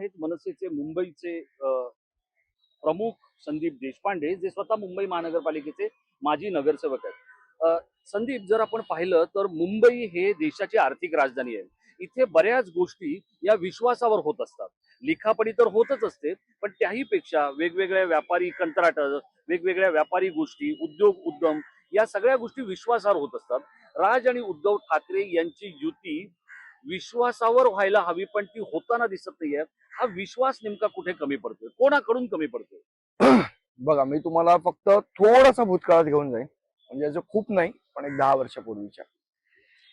आहेत मनसेचे मुंबईचे प्रमुख संदीप देशपांडे जे स्वतः मुंबई महानगरपालिकेचे माजी नगरसेवक आहेत. संदीप जर आपण पाहिलं तर मुंबई हे देशाची आर्थिक राजधानी आहे. इथे बऱ्याच गोष्टी या विश्वासावर होत असतात. लिखापडी तर होतच असते पण त्याही पेक्षा वेगवेगळ्या व्यापारी कंत्राट वेगवेगळ्या व्यापारी गोष्टी उद्योग उद्यम या सगळ्या गोष्टी विश्वासावर होत असतात. राज आणि उद्धव ठाकरे यांची युती विश्वासावर व्हायला हवी पण ती होताना दिसत नाहीये. हा विश्वास नेमका कुठे कमी पडतोय? कोणाकडून कमी पडतोय? बघा मी तुम्हाला फक्त थोडासा भूतकाळात घेऊन जाईन. म्हणजे याचं खूप नाही पण एक दहा वर्षापूर्वीच्या.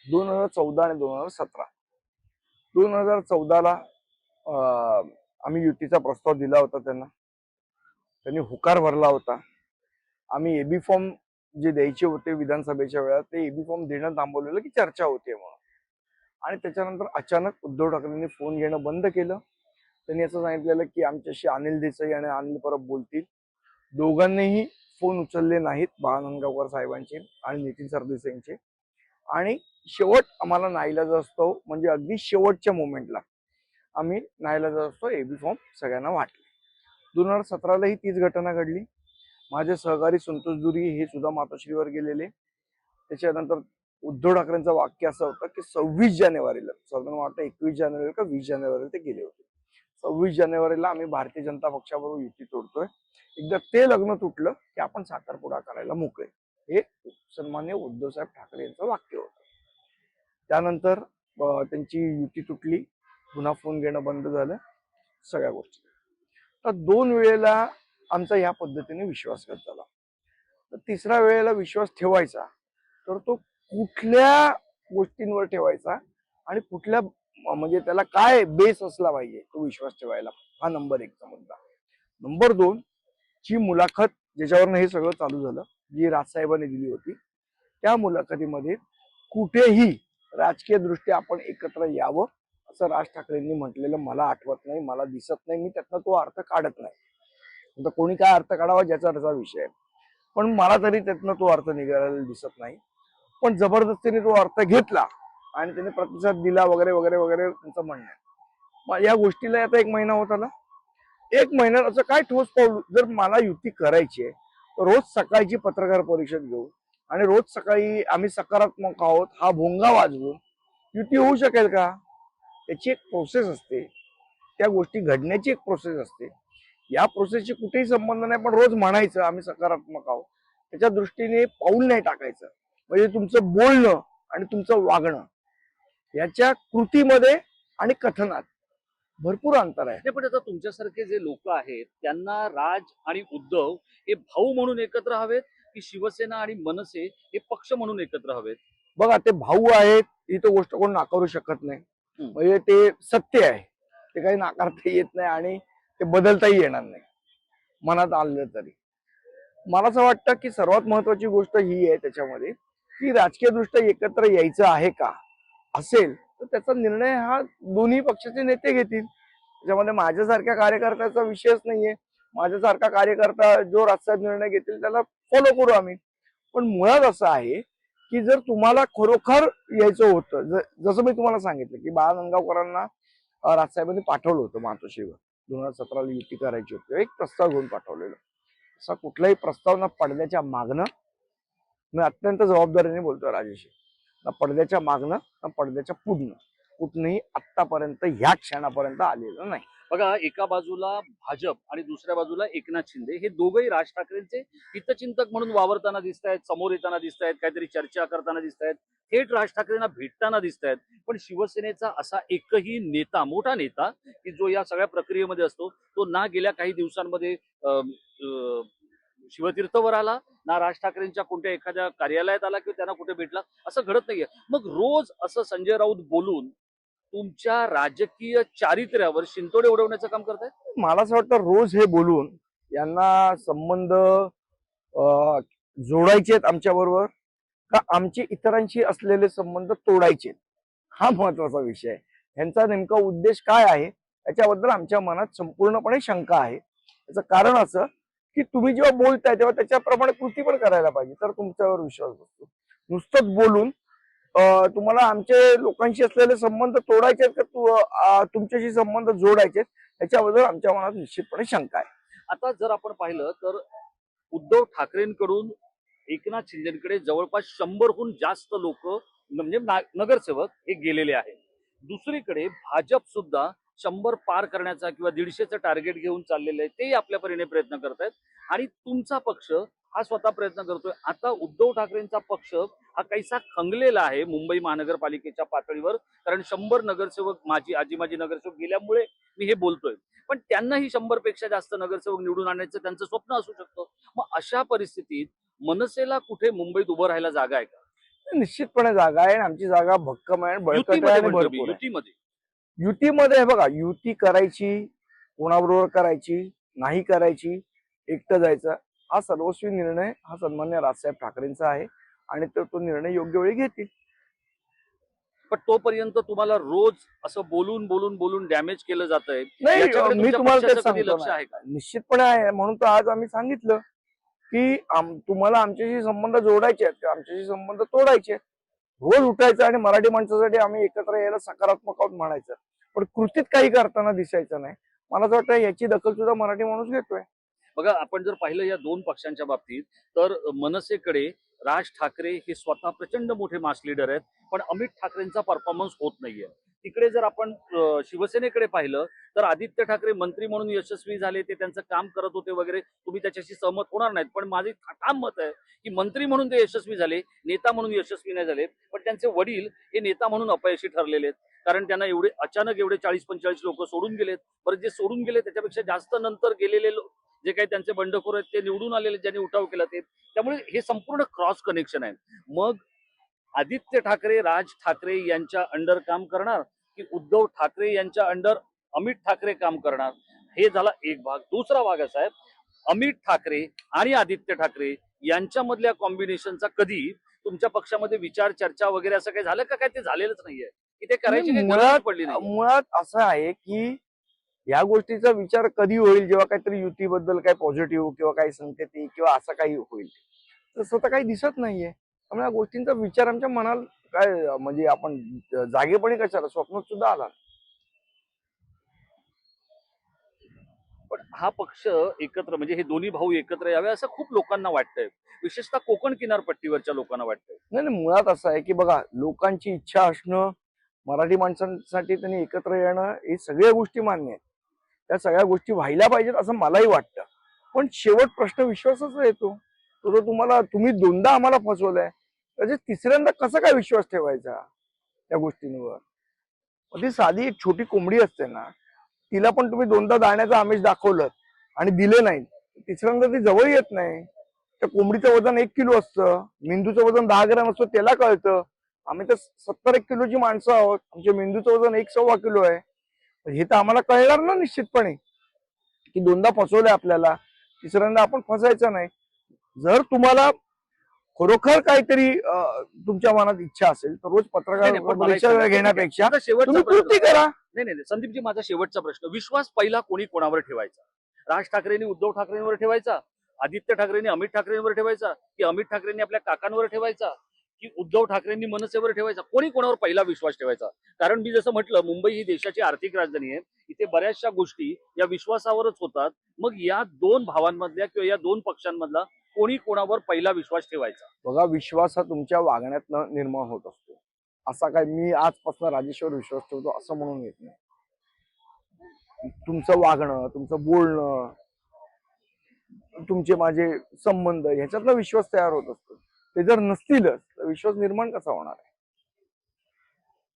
दोन हजार चौदा आणि दोन हजार सतरा. दोन हजार चौदाला आम्ही युतीचा प्रस्ताव दिला होता त्यांना. त्यांनी हुकार भरला होता. आम्ही एबी फॉर्म जे द्यायचे होते विधानसभेच्या वेळात ते एबी फॉर्म देणं थांबवलेलं की चर्चा होते मग आणि त्याच्यानंतर अचानक उद्धव ठाकरेंनी फोन घेणं बंद केलं. त्यांनी असं सांगितलेलं की आमच्याशी अनिल देसाई आणि अनिल परब बोलतील. दोघांनीही फोन उचलले नाहीत बाळानंदगावकर साहेबांचे आणि नितीन सरदेसाईंचे. आणि शेवट आम्हाला नाईलाज असतो म्हणजे अगदी शेवटच्या मोमेंटला आम्ही नाईलाज असतो एबी फॉर्म सगळ्यांना वाटले. दोन हजार सतरालाही तीच घटना घडली. माझे सहकारी संतोष दुरी हे सुद्धा मातोश्रीवर गेलेले. त्याच्यानंतर उद्धव ठाकरेंचं वाक्य असं होतं की सव्वीस जानेवारीला साधारण वाटतं एकवीस जानेवारी का वीस जानेवारीला ते गेले होते. सव्वीस जानेवारीला आम्ही भारतीय जनता पक्षाबरोबर युती तोडतोय. एकदा ते लग्न तुटलं की आपण साखरपुडा करायला मोकळे. हे सन्मान्य उद्धवसाहेब ठाकरे यांचं वाक्य होतं. त्यानंतर त्यांची युती तुटली पुन्हा फोन घेणं बंद झालं सगळ्या गोष्टी. तर दोन वेळेला आमचा या पद्धतीने विश्वासघात झाला तर तिसऱ्या वेळेला विश्वास ठेवायचा तर तो कुठल्या गोष्टींवर ठेवायचा आणि कुठल्या म्हणजे त्याला काय बेस असला पाहिजे तो विश्वास ठेवायला. हा नंबर एकचा मुद्दा. नंबर दोन ची मुलाखत ज्याच्यावरनं हे सगळं चालू झालं जी राजसाहेबांनी दिली होती त्या मुलाखतीमध्ये कुठेही राजकीय दृष्ट्या आपण एकत्र यावं असं राज ठाकरेंनी म्हटलेलं मला आठवत नाही मला दिसत नाही मी त्यातनं तो अर्थ काढत नाही. आता कोणी काय अर्थ काढावा ज्याचा त्याचा विषय पण मला तरी त्यातनं तो अर्थ निघालेला दिसत नाही. पण जबरदस्तीने तो अर्थ घेतला आणि त्याने प्रतिसाद दिला वगैरे वगैरे वगैरे त्यांचं म्हणणं मग या गोष्टीला आता एक महिना होत आला. एक महिन्यात असं काय ठोस पाऊल? जर मला युती करायची आहे तर रोज सकाळची पत्रकार परिषद घेऊ आणि रोज सकाळी आम्ही सकारात्मक आहोत हा भोंगा वाजवून युती होऊ शकेल का? त्याची एक प्रोसेस असते. त्या गोष्टी घडण्याची एक प्रोसेस असते. या प्रोसेसशी कुठेही संबंध नाही पण रोज म्हणायचं आम्ही सकारात्मक आहोत. त्याच्या दृष्टीने पाऊल नाही टाकायचं. म्हणजे तुमचं बोलणं आणि तुमचं वागणं याच्या कृतीमध्ये आणि कथनात भरपूर अंतर आहे. पण आता तुमच्यासारखे जे लोक आहेत त्यांना राज आणि उद्धव हे भाऊ म्हणून एकत्र हवेत की शिवसेना आणि मनसे हे पक्ष म्हणून एकत्र हवेत? बघा ते भाऊ आहेत ही तर गोष्ट कोण नाकारू शकत नाही. म्हणजे ते सत्य आहे. ते काही नाकारता येत नाही आणि ते बदलताही येणार नाही. मनात आलं तरी. मला असं वाटतं की सर्वात महत्वाची गोष्ट ही आहे त्याच्यामध्ये की राजकीयदृष्ट्या एकत्र यायचं आहे का? असेल तर त्याचा निर्णय हा दोन्ही पक्षाचे नेते घेतील. त्याच्यामध्ये माझ्यासारख्या कार्यकर्त्याचा विषयच नाहीये. माझ्यासारखा कार्यकर्ता जो राजसाहेब निर्णय घेतील त्याला फॉलो करू आम्ही. पण मुळात असं आहे की जर तुम्हाला खरोखर यायचं होतं ज- जसं मी तुम्हाला सांगितलं की बाळा नंगावकरांना राजसाहेबांनी पाठवलं होतं मातोश्रीवर. दोन हजार सतराला युती करायची होती. एक प्रस्ताव घेऊन पाठवलेला. असा कुठलाही प्रस्ताव ना पडल्याच्या मागणं मी अत्यंत जबाबदारीने बोलतोय राजेशी ना पडद्याच्या मागणं ना पडद्याच्या पुढणं. कुठनंही आत्तापर्यंत ह्या क्षणापर्यंत आलेलं नाही. बघा एका बाजूला भाजप आणि दुसऱ्या बाजूला एकनाथ शिंदे. हे दोघंही राज ठाकरेंचे हितचिंतक म्हणून वावरताना दिसत आहेत समोर येताना दिसत आहेत काहीतरी चर्चा करताना दिसत आहेत थेट राज ठाकरेंना भेटताना दिसत आहेत पण शिवसेनेचा असा एकही नेता मोठा नेता की जो या सगळ्या प्रक्रियेमध्ये असतो तो ना गेल्या काही दिवसांमध्ये शिवतीर्थवर आला ना राज ठाकरेंच्या कोणत्या एखाद्या कार्यालयात आला किंवा त्यांना कुठे भेटला असं घडत नाहीये. मग रोज असं संजय राऊत बोलून तुमच्या राजकीय चारित्र्यावर शिंतोडे उडवण्याचं काम करतायत? मला असं वाटतं रोज हे बोलून यांना संबंध अं, जोडायचे आहेत आमच्याबरोबर का आमचे इतरांशी असलेले संबंध तोडायचे हा महत्त्वाचा विषय आहे. ह्यांचा नेमका उद्देश काय आहे? याच्याबद्दल आमच्या मनात संपूर्णपणे शंका आहे. याचं कारण असं की तुम्ही जेव्हा बोलताय तेव्हा त्याच्याप्रमाणे कृती पण करायला पाहिजे. तर तुमच्यावर विश्वास बसतो. नुसतंच बोलून तुम्हाला आमचे लोकांशी असलेले संबंध तोडायचे आहेत का? तुमच्याशी संबंध जोडायचे आहेत? याच्याबद्दल आमच्या मनात निश्चितपणे शंका आहे. आता जर आपण पाहिलं तर उद्धव ठाकरेंकडून एकनाथ शिंदेकडे जवळपास शंभरहून जास्त लोक म्हणजे ना- नगरसेवक हे गेलेले आहेत. दुसरीकडे भाजप सुद्धा शंभर पार करण्याचा किंवा दीडशेचं टार्गेट घेऊन चाललेलं आहे तेही आपल्या परीने प्रयत्न करतायत. आणि तुमचा पक्ष हा स्वतः प्रयत्न करतोय. आता उद्धव ठाकरेंचा पक्ष हा काहीसा खंगलेला आहे मुंबई महानगरपालिकेच्या पातळीवर. कारण शंभर नगरसेवक माझी आजी माझी नगरसेवक गेल्यामुळे मी हे बोलतोय. पण त्यांनाही शंभरपेक्षा जास्त नगरसेवक निवडून आणण्याचं त्यांचं स्वप्न असू शकतं. मग अशा परिस्थितीत मनसेला कुठे मुंबईत उभं राहायला जागा आहे का? निश्चितपणे जागा आहे आणि आमची जागा भक्कम आहे. युतीमध्ये. युतीमध्ये बघा युती करायची कोणाबरोबर करायची नाही करायची एकटं जायचं हा सर्वस्वी निर्णय हा सन्मान्य राजसाहेब ठाकरेंचा आहे आणि तो तो निर्णय योग्य वेळी घेतील पण तोपर्यंत तुम्हाला रोज असं बोलून बोलून बोलून डॅमेज केलं जात आहे नाही मी तुम्हाला तेच लक्ष. आहे का निश्चितपणे आहे म्हणून तर आज आम्ही सांगितलं की तुम्हाला आमच्याशी संबंध जोडायचे आहेत आमच्याशी संबंध तोडायचे. रोज उठायचं आणि मराठी माणसासाठी आम्ही एकत्र यायला सकारात्मक आहोत म्हणायचं पण कृतीत काही करताना दिसायचं नाही. मला असं वाटतं याची दखल सुद्धा मराठी माणूस घेतोय. बघा आपण जर पाहिलं या दोन पक्षांच्या बाबतीत तर मनसेकडे राज ठाकरे हे स्वतः प्रचंड मोठे मास लीडर आहेत. पण अमित ठाकरेंचा परफॉर्मन्स होत नाहीये. तिकडे जर आपण शिवसेनेकडे पाहिलं तर आदित्य ठाकरे मंत्री म्हणून यशस्वी झाले ते त्यांचं काम करत होते वगैरे तुम्ही त्याच्याशी सहमत होणार नाहीत. पण माझे ठाम मत आहे की मंत्री म्हणून ते यशस्वी झाले नेता म्हणून यशस्वी नाही झाले पण त्यांचे वडील हे नेता म्हणून अपयशी ठरलेले आहेत. कारण त्यांना एवढे अचानक एवढे चाळीस पंचेचाळीस लोक सोडून गेलेत. परत जे सोडून गेले त्याच्यापेक्षा जास्त नंतर गेलेले जे काही त्यांचे बंडखोर आहेत ते निवडून आलेले ज्यांनी उठाव केला ते त्यामुळे हे संपूर्ण क्रॉस कनेक्शन आहे. मग आदित्य ठाकरे राज ठाकरे यांच्या अंडर काम करणार की उद्धव ठाकरे यांच्या अंडर अमित ठाकरे काम करणार? हे झाला एक भाग. दुसरा भाग असा आहे अमित ठाकरे आणि आदित्य ठाकरे यांच्यामधल्या कॉम्बिनेशनचा कधी तुमच्या पक्षामध्ये विचार चर्चा वगैरे असं काही झालं का? काय ते झालेलंच नाहीये. की ते करायची मुळात- पडली नाही मुळात असं आहे की या गोष्टीचा विचार कधी होईल? जेव्हा काहीतरी युतीबद्दल काही पॉझिटिव्ह किंवा काही संकेत किंवा असं काही होईल. तर काही दिसत नाहीये. त्यामुळे या गोष्टींचा विचार आमच्या मनाला काय म्हणजे आपण जागेपणी कशाला स्वप्नात सुद्धा आला पण हा पक्ष एकत्र म्हणजे हे दोन्ही भाऊ एकत्र यावे असं खूप लोकांना वाटतंय. विशेषतः कोकण किनारपट्टीवरच्या लोकांना वाटतंय. नाही नाही मुळात असं आहे की बघा लोकांची इच्छा असणं मराठी माणसांसाठी त्यांनी एकत्र येणं हे सगळ्या गोष्टी मान्य आहेत. त्या सगळ्या गोष्टी व्हायला पाहिजेत असं मलाही वाटतं. पण शेवट प्रश्न विश्वासाचा येतो. तो तुम्हाला तुम्ही दोनदा आम्हाला फसवलंय. त्याचे तिसऱ्यांदा कसा काय विश्वास ठेवायचा त्या गोष्टींवर? ती साधी एक छोटी कोंबडी असते ना तिला पण तुम्ही दोनदा दाण्याचं आमिष दाखवलं आणि दिले नाही तिसऱ्यांदा ती जवळ येत नाही. त्या कोंबडीचं वजन एक किलो असतं मेंदूचं वजन दहा ग्रॅम असतं त्याला कळतं. आम्ही तर सत्तर एक किलोची माणसं आहोत आमच्या मेंदूचं वजन एक सव्वा किलो आहे. हे तर आम्हाला कळणार ना निश्चितपणे की दोनदा फसवलंय आपल्याला तिसऱ्यांदा आपण फसायचं नाही. जर तुम्हाला खरोखर काहीतरी तुमच्या मनात इच्छा असेल तर रोज पत्रकार घेण्यापेक्षा शेवटचा कृती करा. नाही नाही नाही, संदीपजी माझा शेवटचा प्रश्न. विश्वास पहिला कोणी कोणावर ठेवायचा? राज ठाकरेंनी उद्धव ठाकरेंवर ठेवायचा? आदित्य ठाकरेंनी अमित ठाकरेंवर ठेवायचा? की अमित ठाकरेंनी आपल्या काकांवर ठेवायचा? की उद्धव ठाकरेंनी मनसेवर ठेवायचा. कोणी कोणावर पहिला विश्वास ठेवायचा? कारण मी जसं म्हटलं मुंबई ही देशाची आर्थिक राजधानी आहे. इथे बऱ्याचशा गोष्टी या विश्वासावरच होतात. मग या दोन भावांमधल्या किंवा या दोन पक्षांमधला कोणी कोणावर पहिला विश्वास ठेवायचा? बघा विश्वास हा तुमच्या वागण्यातनं निर्माण होत असतो. असा काय मी आजपासून राजेश्वर विश्वास ठेवतो असं म्हणून येत नाही. तुमचं वागणं तुमचं बोलणं तुमचे माझे संबंध ह्याच्यातला विश्वास तयार होत असतो. ते जर नसतीलच तर विश्वास निर्माण कसा होणार आहे?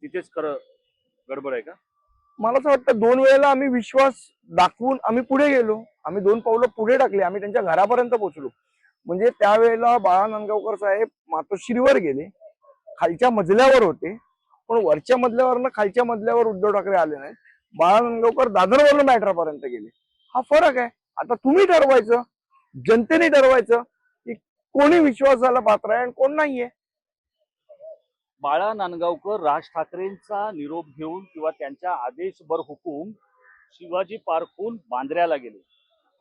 तिथेच खरं गडबड आहे का? मला असं वाटतं दोन वेळेला आम्ही विश्वास दाखवून आम्ही पुढे गेलो. आम्ही दोन पावलं पुढे टाकली. आम्ही त्यांच्या घरापर्यंत पोहोचलो. म्हणजे त्यावेळेला बाळा नांदगावकर साहेब मातोश्रीवर गेले. खालच्या मजल्यावर होते. पण वरच्या मजल्यावरनं खालच्या मजल्यावर उद्धव ठाकरे आले नाहीत. बाळा नांदगावकर दादरवरनं मॅटरापर्यंत गेले. हा फरक आहे. आता तुम्ही ठरवायचं. जनतेने ठरवायचं. कोणी विश्वासाला पात्र आहे आणि कोण नाहीये? बाळा नांदगावकर राज ठाकरेंचा निरोप घेऊन किंवा त्यांच्या आदेशभर हुकूम शिवाजी पार्कहून बांद्र्याला गेले.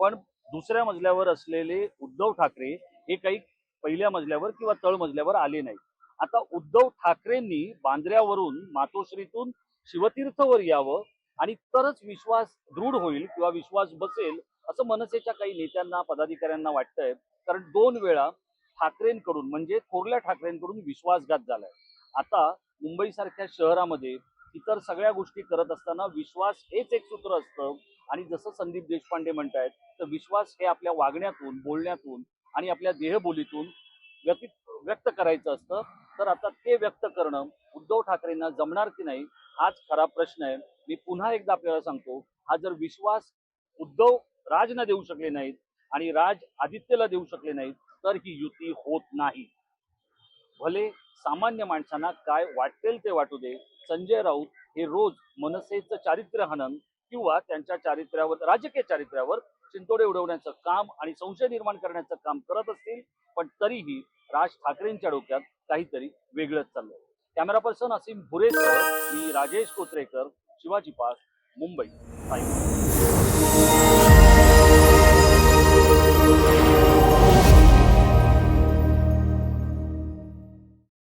पण दुसऱ्या मजल्यावर असलेले उद्धव ठाकरे हे काही पहिल्या मजल्यावर किंवा तळ मजल्यावर आले नाही आता उद्धव ठाकरेंनी बांद्र्यावरून मातोश्रीतून शिवतीर्थवर यावं आणि तरच विश्वास दृढ होईल किंवा विश्वास बसेल असं मनसेच्या काही नेत्यांना पदाधिकाऱ्यांना वाटतंय. कारण दोन वेळा ठाकरेंकडून म्हणजे थोरल्या ठाकरेंकडून विश्वासघात झालाय. आता मुंबईसारख्या शहरामध्ये इतर सगळ्या गोष्टी करत असताना विश्वास हेच एक सूत्र असतं. आणि जसं संदीप देशपांडे म्हणतायत तर विश्वास हे आपल्या वागण्यातून बोलण्यातून आणि आपल्या देहबोलीतून व्यतीत व्यक्त करायचं असतं. तर आता ते व्यक्त करणं उद्धव ठाकरेंना जमणार की नाही हाच खरा प्रश्न आहे. मी पुन्हा एकदा आपल्याला सांगतो हा जर विश्वास उद्धव राजना देऊ शकले नाहीत आणि राज आदित्यला देऊ शकले नाहीत तर ही युती होत नाही. भले सामान्य माणसांना काय वाटेल ते वाटू दे संजय राऊत हे रोज मनसेचं चारित्र्य हनन किंवा त्यांच्या चारित्र्यावर राजकीय चारित्र्यावर चिंतोडे उडवण्याचं काम आणि संशय निर्माण करण्याचं काम करत असतील पण तरीही राज ठाकरेंच्या डोक्यात काहीतरी वेगळंच चाललंय. कॅमेरा पर्सन असीम भुरेसह मी राजेश कोत्रेकर शिवाजी पास मुंबई.